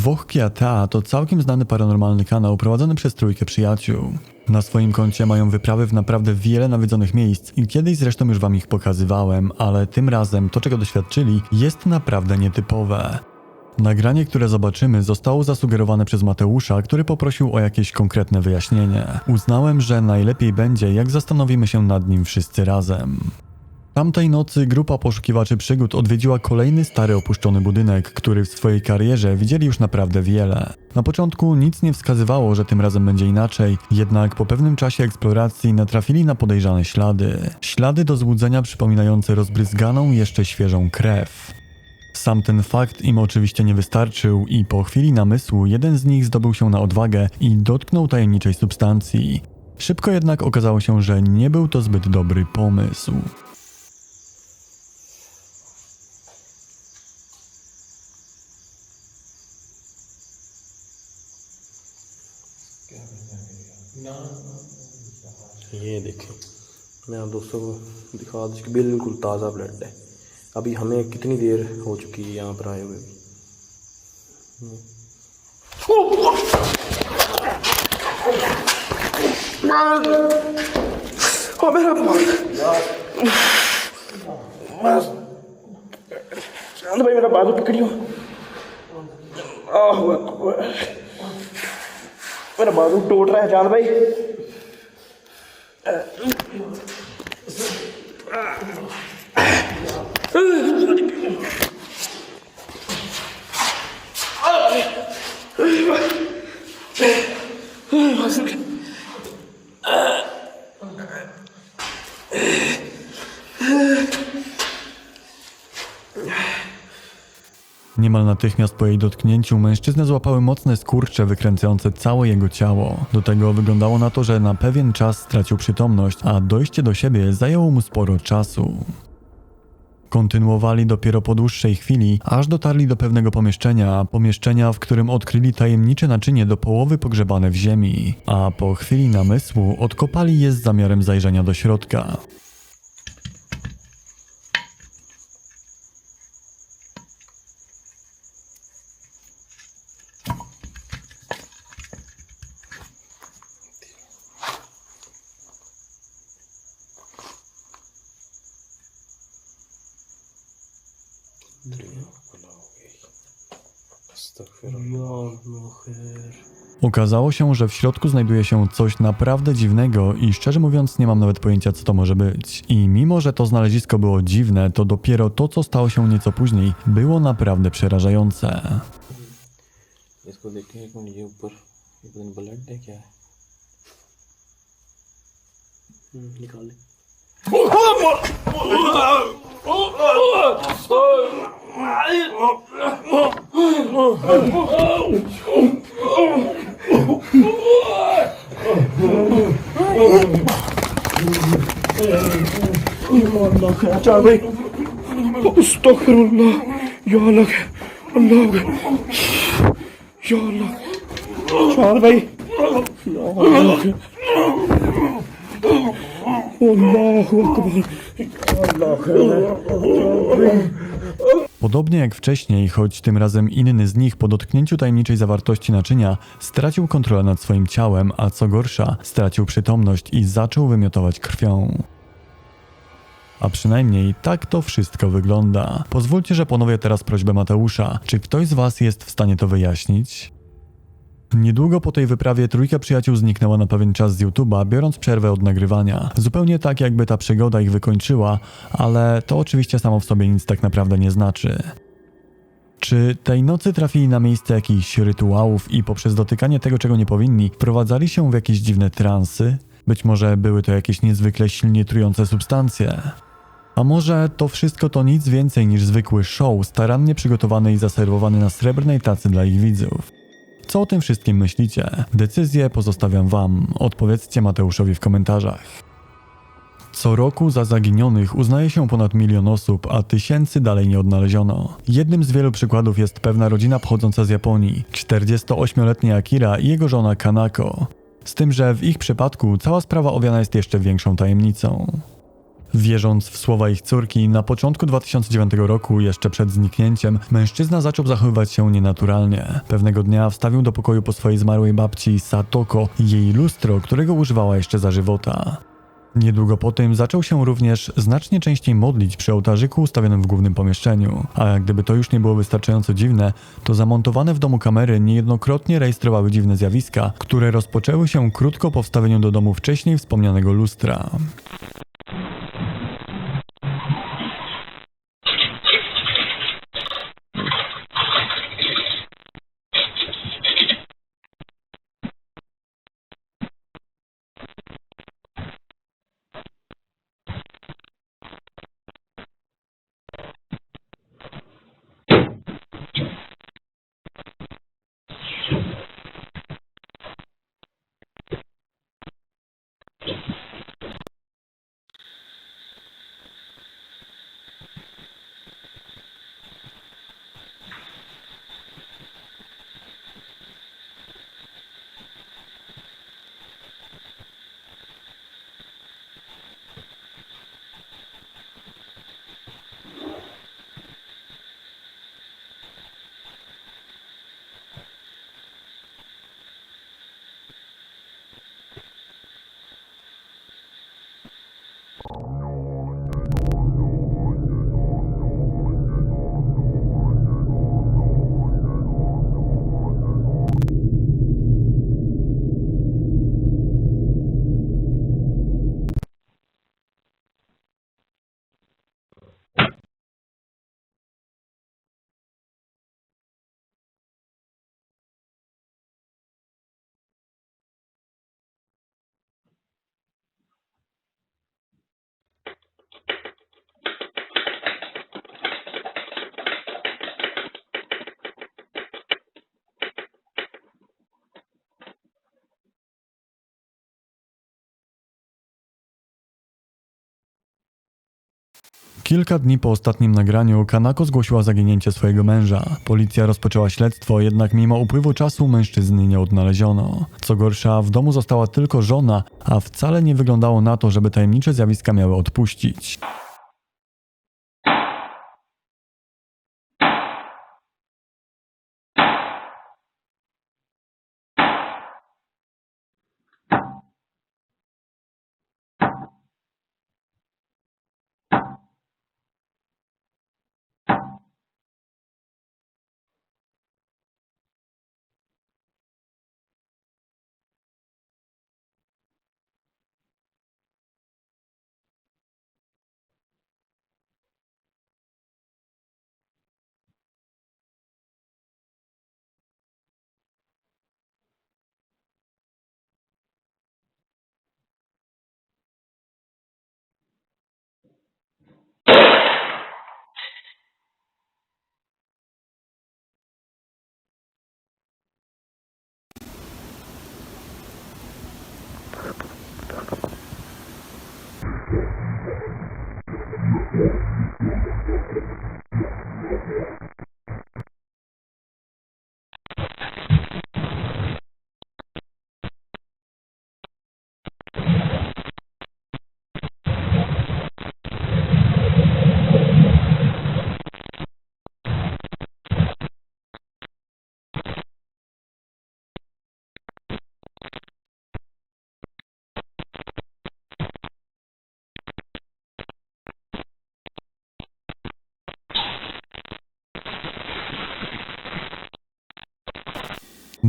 Wohkia Ta to całkiem znany paranormalny kanał prowadzony przez trójkę przyjaciół. Na swoim koncie mają wyprawy w naprawdę wiele nawiedzonych miejsc i kiedyś zresztą już wam ich pokazywałem, ale tym razem to czego doświadczyli jest naprawdę nietypowe. Nagranie, które zobaczymy, zostało zasugerowane przez Mateusza, który poprosił o jakieś konkretne wyjaśnienie. Uznałem, że najlepiej będzie, jak zastanowimy się nad nim wszyscy razem. Tamtej nocy grupa poszukiwaczy przygód odwiedziła kolejny stary opuszczony budynek, który w swojej karierze widzieli już naprawdę wiele. Na początku nic nie wskazywało, że tym razem będzie inaczej, jednak po pewnym czasie eksploracji natrafili na podejrzane ślady. Ślady do złudzenia przypominające rozbryzganą jeszcze świeżą krew. Sam ten fakt im oczywiście nie wystarczył i po chwili namysłu jeden z nich zdobył się na odwagę i dotknął tajemniczej substancji. Szybko jednak okazało się, że nie był to zbyt dobry pomysł. ये देखें मैं आप दोस्तों को दिखा दूँ कि बिल्कुल ताज़ा ब्लड है। अभी हमें कितनी देर हो चुकी है यहाँ पर आए हुए चाँद भाई, मेरा बाजू पकड़ियो। मेरा बाजू टूट रहा है, चाँद भाई। 아, 맞습니다. Niemal natychmiast po jej dotknięciu mężczyznę złapały mocne skurcze wykręcające całe jego ciało. Do tego wyglądało na to, że na pewien czas stracił przytomność, a dojście do siebie zajęło mu sporo czasu. Kontynuowali dopiero po dłuższej chwili, aż dotarli do pewnego pomieszczenia, pomieszczenia, w którym odkryli tajemnicze naczynie do połowy pogrzebane w ziemi, a po chwili namysłu odkopali je z zamiarem zajrzenia do środka. Okazało się, że w środku znajduje się coś naprawdę dziwnego i szczerze mówiąc nie mam nawet pojęcia co to może być. I mimo, że to znalezisko było dziwne, to dopiero to co stało się nieco później było naprawdę przerażające. इसको देखें एक मिनट ये ऊपर ये पता नहीं ब्लड है क्या है हम्म, निकाल Canım. Estağfurullah. Ya Allah. Allah. Ya Allah. Çağır bey. Ya Allah. Podobnie jak wcześniej, choć tym razem inny z nich po dotknięciu tajemniczej zawartości naczynia stracił kontrolę nad swoim ciałem, a co gorsza, stracił przytomność i zaczął wymiotować krwią. A przynajmniej tak to wszystko wygląda. Pozwólcie, że ponowię teraz prośbę Mateusza. Czy ktoś z Was jest w stanie to wyjaśnić? Niedługo po tej wyprawie trójka przyjaciół zniknęła na pewien czas z YouTube'a, biorąc przerwę od nagrywania. Zupełnie tak, jakby ta przygoda ich wykończyła, ale to oczywiście samo w sobie nic tak naprawdę nie znaczy. Czy tej nocy trafili na miejsce jakichś rytuałów i poprzez dotykanie tego, czego nie powinni, wprowadzali się w jakieś dziwne transy? Być może były to jakieś niezwykle silnie trujące substancje. A może to wszystko to nic więcej niż zwykły show, starannie przygotowany i zaserwowany na srebrnej tacy dla ich widzów. Co o tym wszystkim myślicie? Decyzję pozostawiam Wam. Odpowiedzcie Mateuszowi w komentarzach. Co roku za zaginionych uznaje się ponad milion osób, a tysięcy dalej nie odnaleziono. Jednym z wielu przykładów jest pewna rodzina pochodząca z Japonii, 48-letni Akira i jego żona Kanako. Z tym, że w ich przypadku cała sprawa owiana jest jeszcze większą tajemnicą. Wierząc w słowa ich córki, na początku 2009 roku, jeszcze przed zniknięciem, mężczyzna zaczął zachowywać się nienaturalnie. Pewnego dnia wstawił do pokoju po swojej zmarłej babci Satoko jej lustro, którego używała jeszcze za żywota. Niedługo po tym zaczął się również znacznie częściej modlić przy ołtarzyku ustawionym w głównym pomieszczeniu. A gdyby to już nie było wystarczająco dziwne, to zamontowane w domu kamery niejednokrotnie rejestrowały dziwne zjawiska, które rozpoczęły się krótko po wstawieniu do domu wcześniej wspomnianego lustra. Kilka dni po ostatnim nagraniu Kanako zgłosiła zaginięcie swojego męża. Policja rozpoczęła śledztwo, jednak mimo upływu czasu mężczyzny nie odnaleziono. Co gorsza, w domu została tylko żona, a wcale nie wyglądało na to, żeby tajemnicze zjawiska miały odpuścić.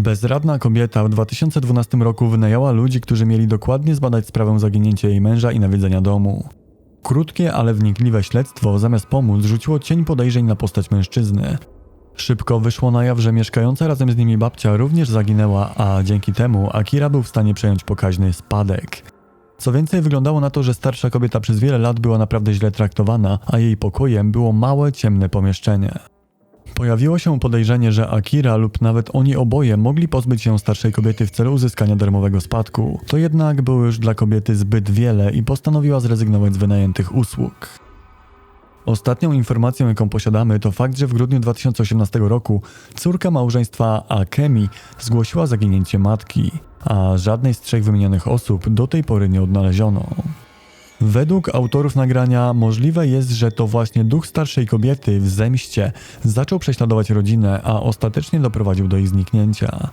Bezradna kobieta w 2012 roku wynajęła ludzi, którzy mieli dokładnie zbadać sprawę zaginięcia jej męża i nawiedzenia domu. Krótkie, ale wnikliwe śledztwo zamiast pomóc rzuciło cień podejrzeń na postać mężczyzny. Szybko wyszło na jaw, że mieszkająca razem z nimi babcia również zaginęła, a dzięki temu Akira był w stanie przejąć pokaźny spadek. Co więcej, wyglądało na to, że starsza kobieta przez wiele lat była naprawdę źle traktowana, a jej pokojem było małe, ciemne pomieszczenie. Pojawiło się podejrzenie, że Akira lub nawet oni oboje mogli pozbyć się starszej kobiety w celu uzyskania darmowego spadku. To jednak było już dla kobiety zbyt wiele i postanowiła zrezygnować z wynajętych usług. Ostatnią informacją, jaką posiadamy, to fakt, że w grudniu 2018 roku córka małżeństwa Akemi zgłosiła zaginięcie matki, a żadnej z trzech wymienionych osób do tej pory nie odnaleziono. Według autorów nagrania możliwe jest, że to właśnie duch starszej kobiety w zemście zaczął prześladować rodzinę, a ostatecznie doprowadził do ich zniknięcia.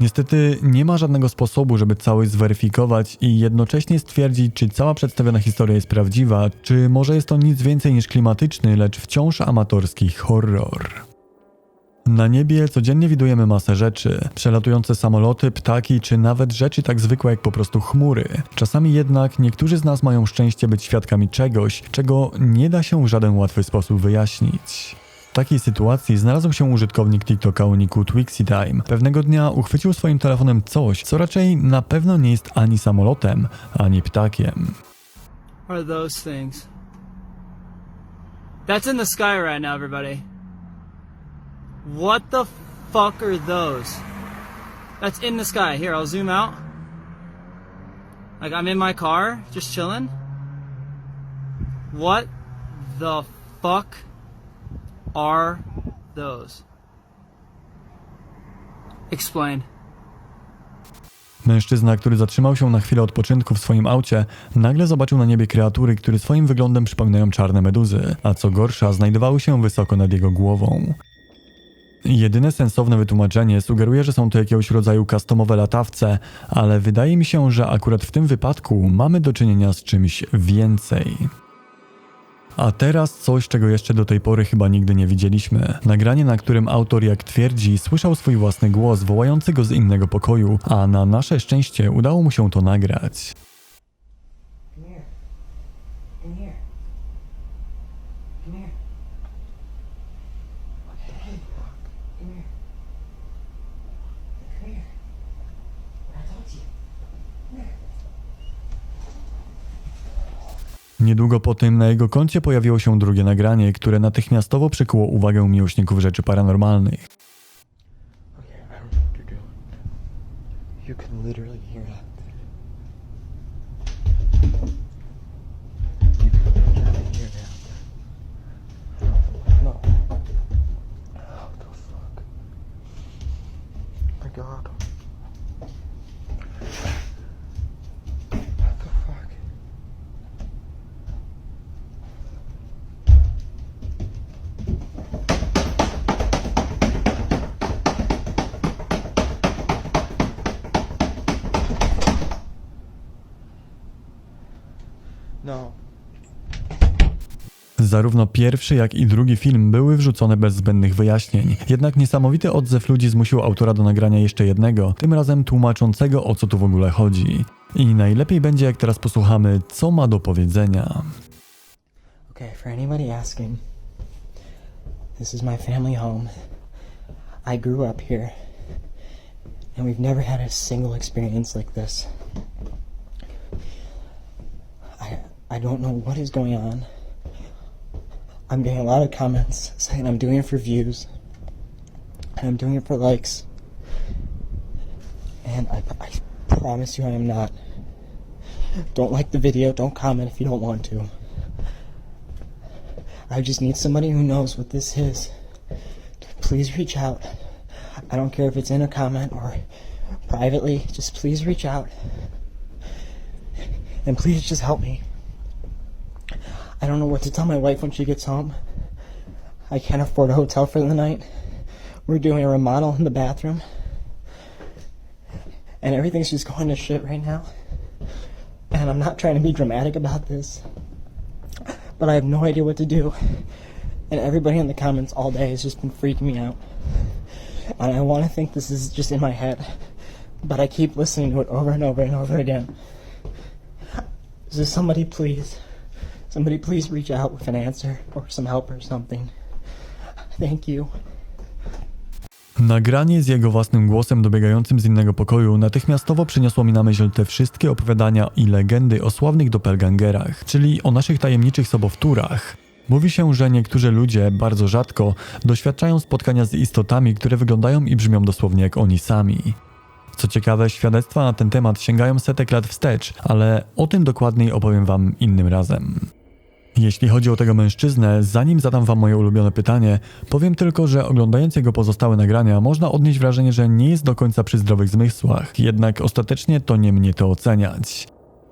Niestety nie ma żadnego sposobu, żeby całość zweryfikować i jednocześnie stwierdzić, czy cała przedstawiona historia jest prawdziwa, czy może jest to nic więcej niż klimatyczny, lecz wciąż amatorski horror. Na niebie codziennie widujemy masę rzeczy. Przelatujące samoloty, ptaki, czy nawet rzeczy tak zwykłe jak po prostu chmury. Czasami jednak niektórzy z nas mają szczęście być świadkami czegoś, czego nie da się w żaden łatwy sposób wyjaśnić. W takiej sytuacji znalazł się użytkownik TikToka o niku Twixie Pewnego dnia uchwycił swoim telefonem coś, co raczej na pewno nie jest ani samolotem, ani ptakiem. are those things? That's in the sky right now, everybody. What the fuck are those? That's in the sky. Here, I'll zoom out. Like, I'm in my car, just chilling. What the fuck are those? Explain. Mężczyzna, który zatrzymał się na chwilę odpoczynku w swoim aucie, nagle zobaczył na niebie kreatury, które swoim wyglądem przypominają czarne meduzy, a co gorsza, znajdowały się wysoko nad jego głową. Jedyne sensowne wytłumaczenie sugeruje, że są to jakiegoś rodzaju customowe latawce, ale wydaje mi się, że akurat w tym wypadku mamy do czynienia z czymś więcej. A teraz coś, czego jeszcze do tej pory chyba nigdy nie widzieliśmy. Nagranie, na którym autor, jak twierdzi, słyszał swój własny głos wołający go z innego pokoju, a na nasze szczęście udało mu się to nagrać. Come here. Come here. Come here. What the heck? Come here. Come here. What I told you. Come here. Niedługo po tym na jego koncie pojawiło się drugie nagranie, które natychmiastowo przykuło uwagę miłośników rzeczy paranormalnych. Okay, Zarówno pierwszy, jak i drugi film były wrzucone bez zbędnych wyjaśnień. Jednak niesamowity odzew ludzi zmusił autora do nagrania jeszcze jednego, tym razem tłumaczącego o co tu w ogóle chodzi. I najlepiej będzie, jak teraz posłuchamy, co ma do powiedzenia. Okay, for anybody asking, this is my family home. I grew up here, and we've never had a single experience like this. I I don't know what is going on. I'm getting a lot of comments saying I'm doing it for views, and I'm doing it for likes, and I, I promise you I am not. Don't like the video, don't comment if you don't want to. I just need somebody who knows what this is. Please reach out. I don't care if it's in a comment or privately, just please reach out. And please just help me. I don't know what to tell my wife when she gets home. I can't afford a hotel for the night. We're doing a remodel in the bathroom. And everything's just going to shit right now. And I'm not trying to be dramatic about this but I have no idea what to do. And everybody in the comments all day has just been freaking me out. And I want to think this is just in my head, but I keep listening to it over and over and over again. So somebody please, somebody please reach out with an answer or some help or something. Thank you. Nagranie z jego własnym głosem dobiegającym z innego pokoju natychmiastowo przyniosło mi na myśl te wszystkie opowiadania i legendy o sławnych doppelgangerach, czyli o naszych tajemniczych sobowtórach. Mówi się, że niektórzy ludzie bardzo rzadko doświadczają spotkania z istotami, które wyglądają i brzmią dosłownie jak oni sami. Co ciekawe, świadectwa na ten temat sięgają setek lat wstecz, ale o tym dokładniej opowiem wam innym razem. Jeśli chodzi o tego mężczyznę, zanim zadam wam moje ulubione pytanie, powiem tylko, że oglądając jego pozostałe nagrania, można odnieść wrażenie, że nie jest do końca przy zdrowych zmysłach, jednak ostatecznie to nie mnie to oceniać.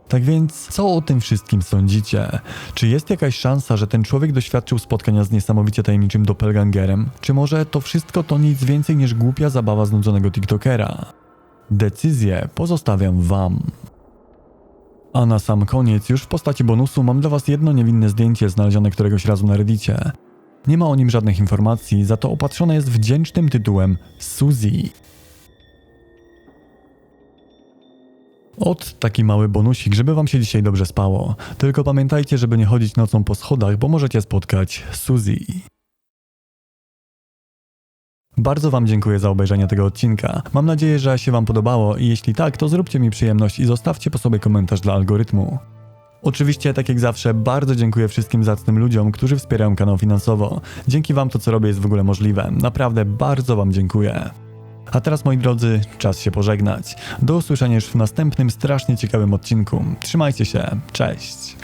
Tak więc, co o tym wszystkim sądzicie? Czy jest jakaś szansa, że ten człowiek doświadczył spotkania z niesamowicie tajemniczym doppelgangerem? Czy może to wszystko to nic więcej niż głupia zabawa znudzonego TikTokera? Decyzję pozostawiam Wam. A na sam koniec, już w postaci bonusu, mam dla Was jedno niewinne zdjęcie znalezione któregoś razu na Reddicie. Nie ma o nim żadnych informacji, za to opatrzone jest wdzięcznym tytułem Suzy. Ot, taki mały bonusik, żeby wam się dzisiaj dobrze spało. Tylko pamiętajcie, żeby nie chodzić nocą po schodach, bo możecie spotkać Suzy. Bardzo wam dziękuję za obejrzenie tego odcinka. Mam nadzieję, że się wam podobało i jeśli tak, to zróbcie mi przyjemność i zostawcie po sobie komentarz dla algorytmu. Oczywiście, tak jak zawsze, bardzo dziękuję wszystkim zacnym ludziom, którzy wspierają kanał finansowo. Dzięki wam to, co robię, jest w ogóle możliwe. Naprawdę bardzo wam dziękuję. A teraz, moi drodzy, czas się pożegnać. Do usłyszenia już w następnym strasznie ciekawym odcinku. Trzymajcie się, cześć!